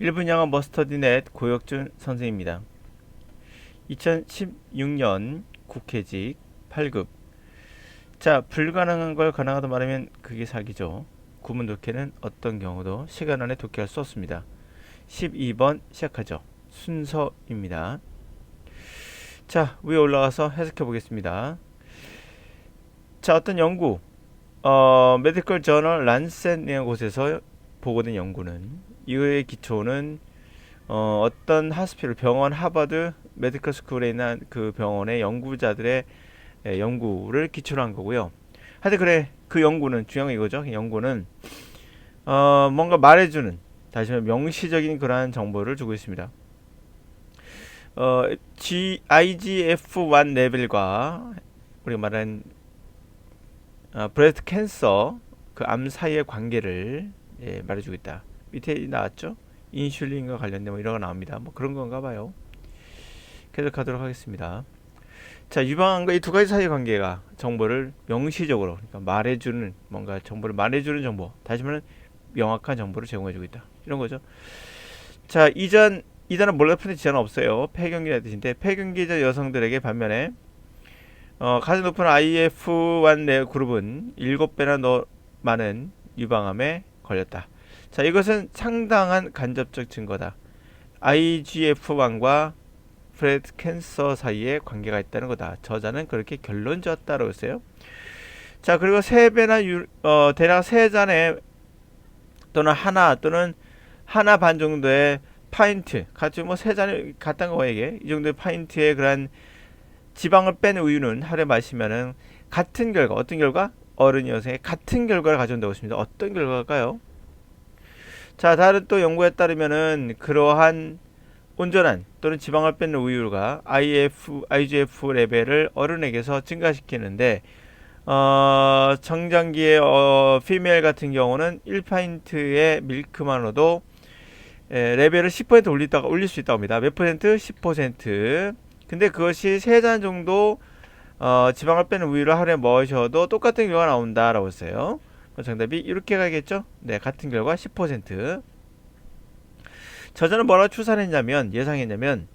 1분 영어 머스터디넷 고혁준 선생입니다. 2016년 국회직 8급 자 불가능한 걸 가능하다 말하면 그게 사기죠. 구문 독해는 어떤 경우도 시간 안에 독해할 수 없습니다. 12번 시작하죠. 순서입니다. 자 위에 올라가서 해석해 보겠습니다. 자 어떤 연구 어, 메디컬 저널 란센이라는 곳에서 보고된 연구는 이거의 기초는 어, 어떤 하스피럴 병원 하버드 메디컬 스쿨에 있는 그 병원의 연구자들의 예, 연구를 기초로 한 거고요. 하여튼 그래 그 연구는 중요한 건 이거죠. 연구는 어, 뭔가 말해주는 다시 말해 명시적인 그러한 정보를 주고 있습니다. 어, G, IGF-1 레벨과 우리가 말한 어, 브레스트 캔서 그 암 사이의 관계를 예, 말해주고 있다. 밑에 나왔죠? 인슐린과 관련된 뭐 이런 거 나옵니다. 뭐 그런 건가 봐요. 계속하도록 하겠습니다. 자, 유방암과 이 두 가지 사이의 관계가 정보를 명시적으로 그러니까 말해주는 뭔가 정보를 말해주는 정보. 다시 말하면 명확한 정보를 제공해주고 있다. 이런 거죠. 자, 이전 이전은 몰라프는 지장은 없어요. 폐경기라는 뜻인데 폐경기자 여성들에게 반면에 어, 가장 높은 IF1 내 그룹은 7배나 더 많은 유방암에 걸렸다. 자, 이것은 상당한 간접적 증거다. IGF-1과 브레드 캔서 사이에 관계가 있다는 거다. 저자는 그렇게 결론 지었다고 했어요. 자, 그리고 세 배나 유, 어, 대략 세 잔에 또는 하나 또는 하나 반 정도의 파인트, 같이 뭐 세 잔이 같다는 거에게 이 정도의 파인트의 그런 지방을 뺀 우유는 하루에 마시면은 같은 결과, 어떤 결과? 어른 여성의 같은 결과를 가져온다고 했습니다. 어떤 결과일까요? 자, 다른 또 연구에 따르면은 그러한 온전한 또는 지방을 뺀 우유가 IF, IGF 레벨을 어른에게서 증가시키는데 어, 정장기의 어, 피메일 같은 경우는 1파인트의 밀크만으로도 에, 레벨을 10% 올리다가 올릴 수 있다고 합니다. 몇 퍼센트? 10%. 근데 그것이 세 잔 정도 어, 지방을 빼는 우유를 하루에 먹으셔도 똑같은 결과가 나온다라고 했어요. 정답이 이렇게 가겠죠? 네, 같은 결과 10%. 저자는 뭐라고 추산했냐면 예상했냐면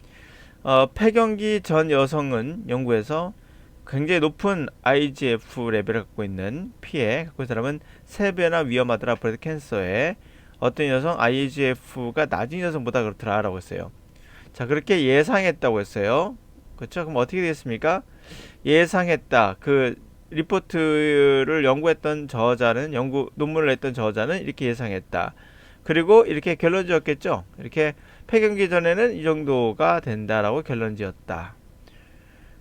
어, 폐경기 전 여성은 연구에서 굉장히 높은 IGF 레벨을 갖고 있는 피해 갖고 있는 사람은 3배나 위험하더라 브레드 캔서에 어떤 여성 IGF가 낮은 여성보다 그렇더라 라고 했어요. 자 그렇게 예상했다고 했어요. 그렇죠? 그럼 어떻게 되겠습니까? 예상했다. 그 리포트를 연구했던 저자는 연구 논문을 냈던 저자는 이렇게 예상했다. 그리고 이렇게 결론 지었겠죠. 이렇게 폐경기 전에는 이 정도가 된다라고 결론 지었다.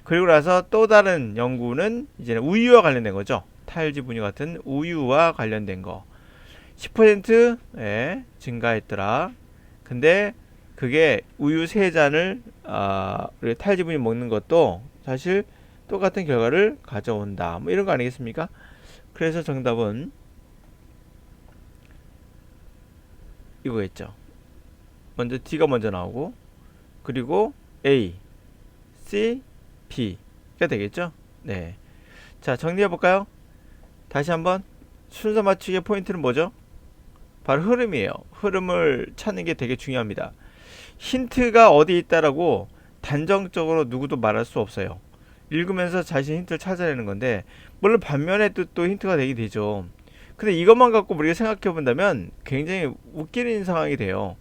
그리고 나서 또 다른 연구는 이제는 우유와 관련된 거죠. 탈지 분유 같은 우유와 관련된 거. 10% 예, 증가했더라. 근데 그게 우유 세 잔을 아, 탈지 분유 먹는 것도 사실 똑같은 결과를 가져온다. 뭐 이런 거 아니겠습니까? 그래서 정답은 이거겠죠. 먼저 D가 먼저 나오고 그리고 A, C, B가 되겠죠? 네. 자, 정리해 볼까요? 다시 한번 순서 맞추기의 포인트는 뭐죠? 바로 흐름이에요. 흐름을 찾는 게 되게 중요합니다. 힌트가 어디 있다라고 단정적으로 누구도 말할 수 없어요. 읽으면서 자신 힌트를 찾아내는 건데 물론 반면에 또, 또 힌트가 되게 되죠. 근데 이것만 갖고 우리가 생각해 본다면 굉장히 웃기는 상황이 돼요.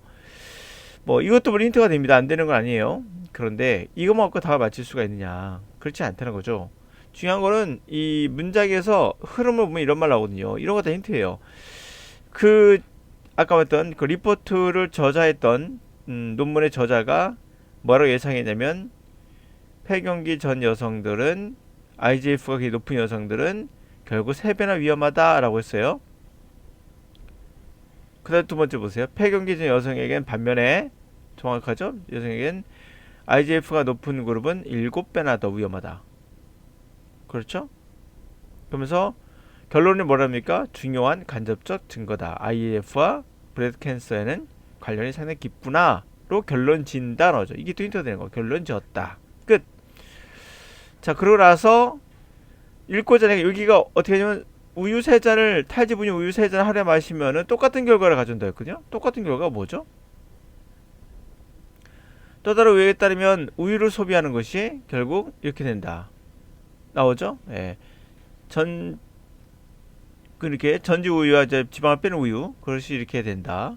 뭐 이것도 우리 힌트가 됩니다. 안 되는 건 아니에요. 그런데 이것만 갖고 다 맞출 수가 있느냐? 그렇지 않다는 거죠. 중요한 거는 이 문장에서 흐름을 보면 이런 말 나오거든요. 이런 거 다 힌트예요. 그 아까 봤던 그 리포트를 저자했던 음, 논문의 저자가 뭐라고 예상했냐면 폐경기 전 여성들은 IGF가 높은 여성들은 결국 3배나 위험하다라고 했어요. 그 다음 두 번째 보세요. 폐경기 전 여성에겐 반면에 정확하죠? 여성에겐 IGF가 높은 그룹은 7배나 더 위험하다. 그렇죠? 그러면서 결론이 뭐랍니까? 중요한 간접적 증거다. IGF와 브레드 캔서에는 관련이 상당히 깊구나로 결론 나오죠. 이게 또 힌트가 되는 거. 결론 지었다. 끝. 자, 그러고 나서 읽고자 내가 여기가 어떻게 하냐면 우유 세 잔을 탈지 분유 우유 세 잔 하루에 마시면은 똑같은 결과를 가져온다 했거든요. 똑같은 결과가 뭐죠? 또 다른 의학에 따르면 우유를 소비하는 것이 결국 이렇게 된다. 나오죠? 예. 전 그렇게 전지 우유와 지방을 빼는 우유 그것이 이렇게 된다.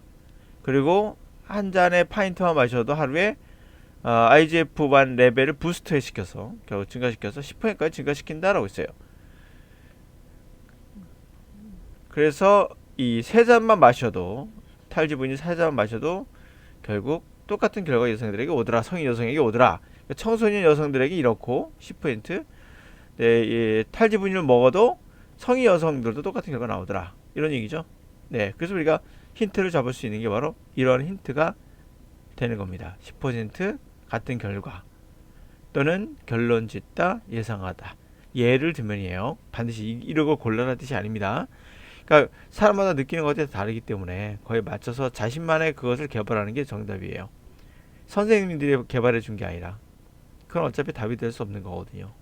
그리고 한 잔의 파인트만 마셔도 하루에 어, IGF-1 레벨을 부스트 시켜서 결국 증가시켜서 10%까지 증가시킨다라고 있어요. 그래서 이 세 잔만 마셔도 탈지 분이 세 잔만 마셔도 결국 똑같은 결과 여성들에게 오더라 성인 여성에게 오더라 그러니까 청소년 여성들에게 이렇고 10% 네, 이 탈지 분유를 먹어도 성인 여성들도 똑같은 결과 나오더라 이런 얘기죠. 네, 그래서 우리가 힌트를 잡을 수 있는 게 바로 이런 힌트가 되는 겁니다. 10% 같은 결과 또는 결론 짓다 예상하다 예를 들면이에요. 반드시 이- 이러고 곤란한 뜻이 아닙니다. 그러니까 사람마다 느끼는 것에 다르기 때문에 거기에 맞춰서 자신만의 그것을 개발하는 게 정답이에요. 선생님들이 개발해 준 게 아니라 그건 어차피 답이 될 수 없는 거거든요.